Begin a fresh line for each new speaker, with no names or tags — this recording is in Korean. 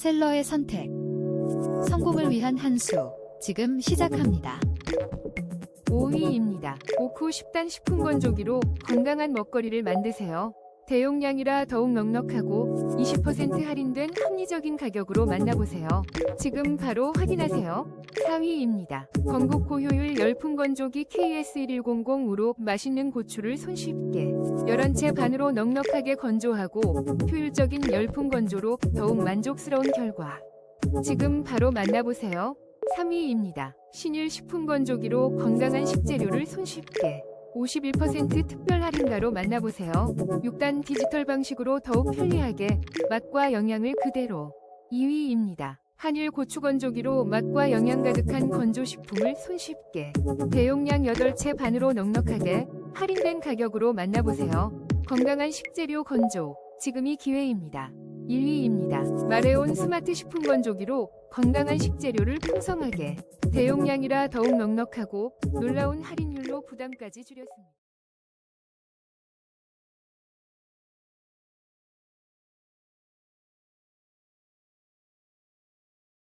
셀러의 선택. 성공을 위한 한 수. 지금 시작합니다.
5위입니다. 오후 10단 10분 건조기로 건강한 먹거리를 만드세요. 대용량이라 더욱 넉넉하고 20% 할인된 합리적인 가격으로 만나보세요. 지금 바로 확인하세요. 4위입니다. 건국 고효율 열풍 건조기 KS1100으로 맛있는 고추를 손쉽게 11채 반으로 넉넉하게 건조하고 효율적인 열풍 건조로 더욱 만족스러운 결과. 지금 바로 만나보세요. 3위입니다. 신일 식품 건조기로 건강한 식재료를 손쉽게 51% 특별 할인가로 만나보세요. 6단 디지털 방식으로 더욱 편리하게 맛과 영양을 그대로 2위입니다. 한일 고추 건조기로 맛과 영양 가득한 건조식품을 손쉽게 대용량 8채 반으로 넉넉하게 할인된 가격으로 만나보세요. 건강한 식재료 건조 지금이 기회입니다. 1위입니다. 마레온 스마트 식품 건조기로 건강한 식재료를 풍성하게 대용량이라 더욱 넉넉하고 놀라운 할인율 로 부담까지 줄였습니다.